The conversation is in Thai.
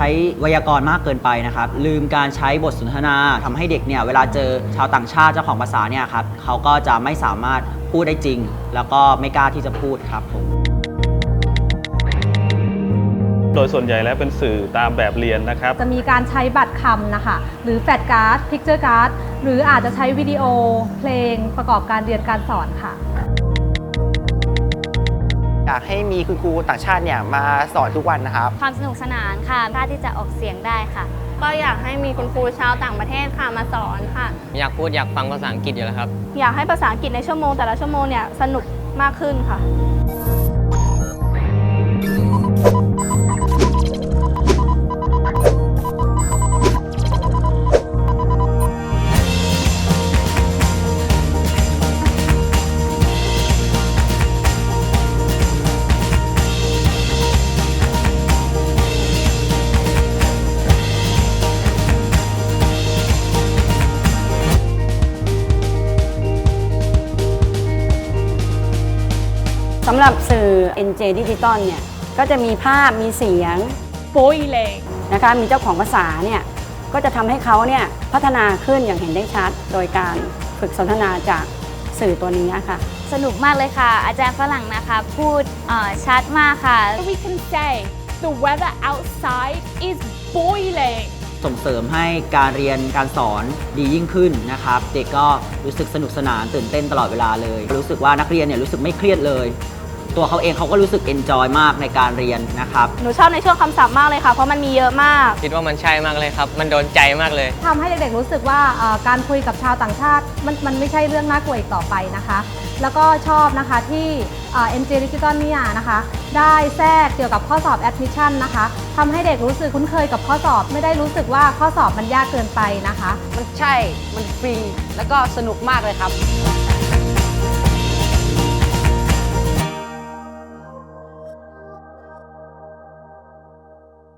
ช้ไวยากรณ์มากเกินไปนะครับ ลืมการใช้บทสนทนาทำให้เด็กเนี่ยเวลาเจอชาวต่างชาติเจ้าของภาษาเนี่ยครับเขาก็จะไม่สามารถพูดได้จริง แล้วก็ไม่กล้าที่จะพูดครับผมโดยส่วนใหญ่แล้วเป็นสื่อตามแบบเรียนนะครับ จะมีการใช้บัตรคำนะคะ หรือแฟลชการ์ดพิกเจอร์การ์ดหรืออาจจะใช้วิดีโอเพลงประกอบการเรียนการสอนค่ะ อยากให้มีคุณครูต่างชาติเนี่ยมาสอนทุกวันนะครับ ความสนุกสนานค่ะกล้าที่จะออกเสียงได้ค่ะ ก็อยากให้มีคุณครูชาวต่างประเทศค่ะมาสอนค่ะ อยากพูดอยากฟังภาษาอังกฤษอยู่แล้วครับ อยากให้ภาษาอังกฤษในชั่วโมงแต่ละชั่วโมงเนี่ยสนุกมากขึ้นค่ะ สำหรับสื่อ NJ Digital เนี่ยก็จะมีภาพมีเสียง Boiling นะคะมีเจ้าของภาษาเนี่ยก็จะทำให้เขาเนี่ยพัฒนาขึ้นอย่างเห็นได้ชัด โดยการฝึกสนทนาจากสื่อตัวนี้ค่ะ สนุกมากเลยค่ะ อาจารย์ฝรั่งนะคะ พูดเอ่อชัดมากค่ะ we can say the weather outside is boiling ส่งเสริมให้การเรียนการสอนดียิ่งขึ้นนะครับ เด็กก็รู้สึกสนุกสนานตื่นเต้นตลอดเวลาเลย รู้สึกว่านักเรียนเนี่ยรู้สึกไม่เครียดเลย ตัวเขาเองเขาก็รู้สึกเอนจอยมากในการเรียนนะครับ หนูชอบในช่วงคำศัพท์มากเลยค่ะ เพราะมันมีเยอะมาก คิดว่ามันใช่มากเลยครับ มันโดนใจมากเลย ทำให้เด็กๆรู้สึกว่าเอ่อการคุยกับชาวต่างชาติมันมันไม่ใช่เรื่องน่ากลัวอีกต่อไปนะคะ แล้วก็ชอบนะคะที่เอ่อ MJ Digital เนี่ยนะคะ ได้แทรกเกี่ยวกับข้อสอบ admission นะคะทำให้เด็กรู้สึกคุ้นเคยกับข้อสอบไม่ได้รู้สึกว่าข้อสอบมันยากเกินไปนะคะ มันใช่ มันฟรี แล้วก็สนุกมากเลยครับ